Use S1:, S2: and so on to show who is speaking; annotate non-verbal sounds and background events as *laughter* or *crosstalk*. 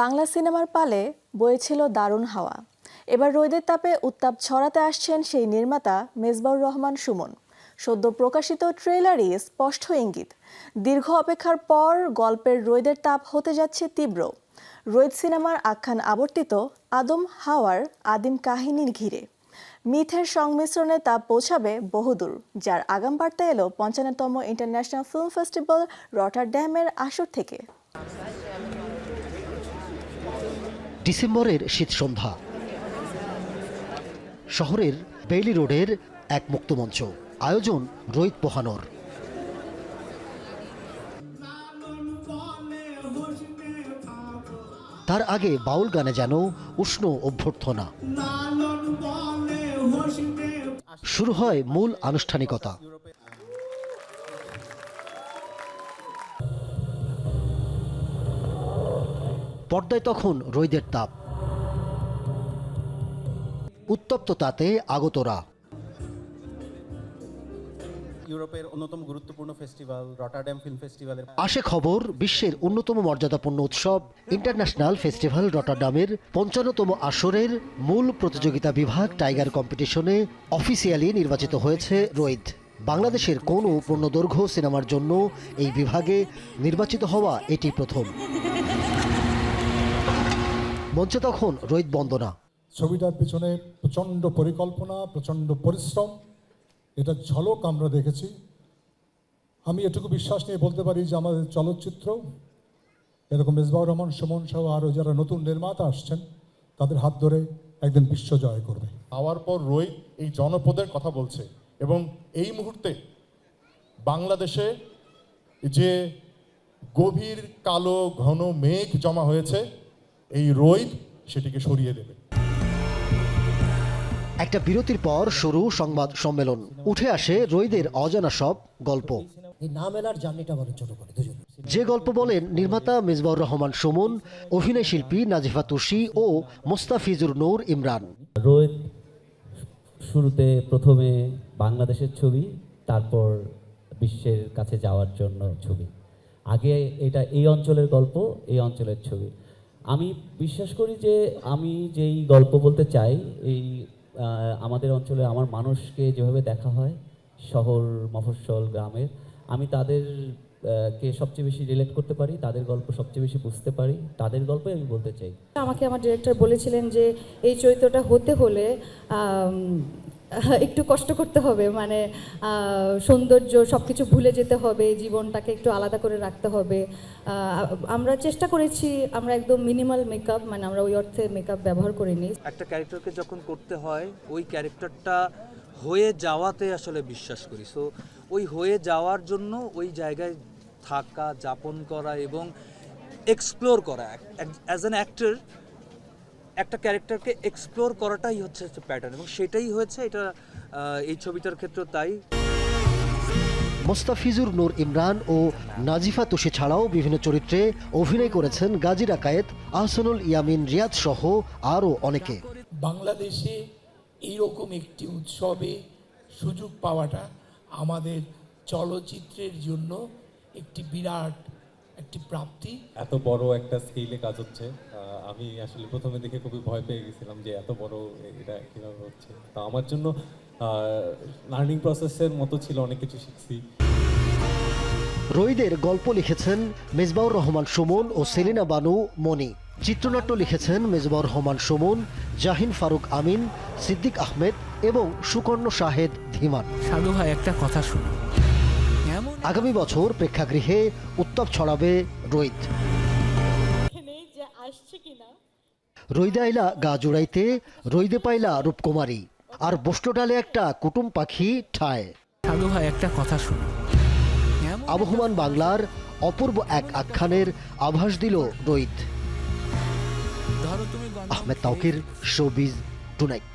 S1: বাংলা সিনেমার পালে বয়েছিল দারুণ হাওয়া। এবার রোদের তাপে উত্তাপ ছড়াতে আসছেন সেই নির্মাতা মেজবাউর রহমান সুমন। সদ্য প্রকাশিত ট্রেলারই স্পষ্ট ইঙ্গিত। দীর্ঘ অপেক্ষার পর গল্পের রোদের তাপ হতে যাচ্ছে তীব্র। রোদ সিনেমার আখ্যান আবর্তিত আদম হাওয়ার আদিম কাহিনী ঘিরে। মিথের সংমিশ্রণে তা পৌঁছাবে বহুদূর, যার আগাম বার্তা এলো পঞ্চান্নতম ইন্টারন্যাশনাল ফিল্ম ফেস্টিভ্যাল রটারড্যামের আসর থেকে।
S2: ডিসেম্বরের শীত সন্ধ্যা। শহরের বেইলি রোডের এক মুক্তমঞ্চ। আয়োজন রোহিত পোহানোর। তার আগে বাউল গানে যেন উষ্ণ অভ্যর্থনা। শুরু হয় মূল আনুষ্ঠানিকতা। পর্দায় তখন রোদের তাপ। উত্তপ্ত তাতে আগতরা।
S3: ইউরোপের অন্যতম গুরুত্বপূর্ণ ফেস্টিভ্যাল রটারড্যাম ফিল্ম ফেস্টিভ্যালের
S2: আসে খবর বিশ্বের অন্যতম মর্যাদাপূর্ণ উৎসব ইন্টারন্যাশনাল ফেস্টিভ্যাল রটারডামের পঞ্চান্নতম আসরের মূল প্রতিযোগিতা বিভাগ টাইগার কম্পিটিশনে অফিসিয়ালি নির্বাচিত হয়েছে রোহিত। বাংলাদেশের কোনো পূর্ণদৈর্ঘ্য সিনেমার জন্য এই বিভাগে নির্বাচিত হওয়া এটি প্রথম। মঞ্চে তখন রোহিত বন্দনা।
S4: ছবিটার পিছনে প্রচণ্ড পরিকল্পনা প্রচণ্ড পরিশ্রম এটা ঝলক আমরা দেখেছি। আমি এটুকু বিশ্বাস নিয়ে বলতে পারি যে আমাদের চলচ্চিত্র এরকম মেজবাউর রহমান সুমন সহ আরও যারা নতুন নির্মাতা আসছেন তাদের হাত ধরে একদিন বিশ্ব জয় করবে।
S5: পাওয়ার পর রোহিত এই জনপদের কথা বলছে এবং এই মুহূর্তে বাংলাদেশে যে গভীর কালো ঘন মেঘ জমা হয়েছে এই রোহিত সেটিকে সরিয়ে দেবে।
S2: একটা বিরতির পর শুরু সংবাদ সম্মেলন। উঠে আসে রোহিদের অজানা সব গল্প। যে গল্প বলেন নির্মাতা মেজবাউর রহমান সুমন অভিনয় শিল্পী নাজিফা তুষি ও মোস্তাফিজুর নূর ইমরান।
S6: রোহিত শুরুতে প্রথমে বাংলাদেশের ছবি তারপর বিশ্বের কাছে যাওয়ার জন্য ছবি। আগে এটা এই অঞ্চলের গল্প এই অঞ্চলের ছবি। আমি বিশ্বাস করি যে আমি যেই গল্প বলতে চাই, এই আমাদের অঞ্চলে আমার মানুষকে যেভাবে দেখা হয়, শহর, মফস্বল, গ্রামের, আমি তাদের কে সবচেয়ে বেশি রিলেট করতে পারি, তাদের গল্প সবচেয়ে বেশি বুঝতে পারি, তাদের গল্পই আমি বলতে চাই।
S7: আমাকে আমার ডিরেক্টর বলেছিলেন যে, এই চরিত্রটা হতে হলে *laughs* একটু কষ্ট করতে হবে মানে সৌন্দর্য সব কিছু ভুলে যেতে হবে, জীবনটাকে একটু আলাদা করে রাখতে হবে। আমরা চেষ্টা করেছি, আমরা একদম মিনিমাল মেকআপ মানে আমরা ওই অর্থে মেকআপ ব্যবহার করিনি।
S8: একটা ক্যারেক্টারকে যখন করতে হয়, ওই ক্যারেক্টারটা হয়ে যাওয়াতে আসলে বিশ্বাস করি। সো ওই হয়ে যাওয়ার জন্য ওই জায়গায় থাকা, যাপন করা এবং এক্সপ্লোর করা। অ্যাজ অ্যান অ্যাক্টর একটা ক্যারেক্টারকে এক্সপ্লোর করাটাই হচ্ছে প্যাটার্ন এবং সেটাই হয়েছে এটা এই ছবিটার ক্ষেত্রে তাই।
S2: মোস্তাফিজুর নূর ইমরান ও নাজিফা তুষি ছাড়াও বিভিন্ন চরিত্রে অভিনয় করেছেন গাজী রাকায়েত আহসানুল ইয়ামিন রিয়াদ সহ আরও অনেকে।
S9: বাংলাদেশে এইরকম একটি উৎসবে সুযোগ পাওয়াটা আমাদের চলচ্চিত্রের জন্য একটি বিরাট একটি প্রাপ্তি।
S10: এত বড় একটা স্কেলে কাজ হচ্ছে। আমি আসলে প্রথমে দেখে খুবই ভয় পেয়ে গেছিলাম যে এত বড় এটা কীভাবে হচ্ছে। তো আমার জন্য লার্নিং প্রসেসের মতো ছিল অনেক কিছু শিখছি।
S2: রইদের গল্প লিখেছেন মেজবাউর রহমান সুমন ও সেলিনা বানু মনি চিত্রনাট্য লিখেছেন মেজবাউর রহমান সুমন জাহিন ফারুক আমিন সিদ্দিক আহমেদ এবং সুকর্ণ শাহেদ ধীমান।
S11: সাধু ভাই একটা কথা শুনো এমন
S2: আগামী বছর প্রেক্ষাগৃহে উত্তাপ ছড়াবে রোহিত। রইদে আইলা গা জুড়াইতে রইদে পাইলা রূপকুমারী আর বস্ত্র ডালে একটা কুটুম পাখি ঠায়।
S11: সাধু ভাই একটা কথা শুনো
S2: আবহমান বাংলার অপূর্ব এক আখ্যানের আভাস দিল Rohit. Ahmed Taukir showbiz tonight.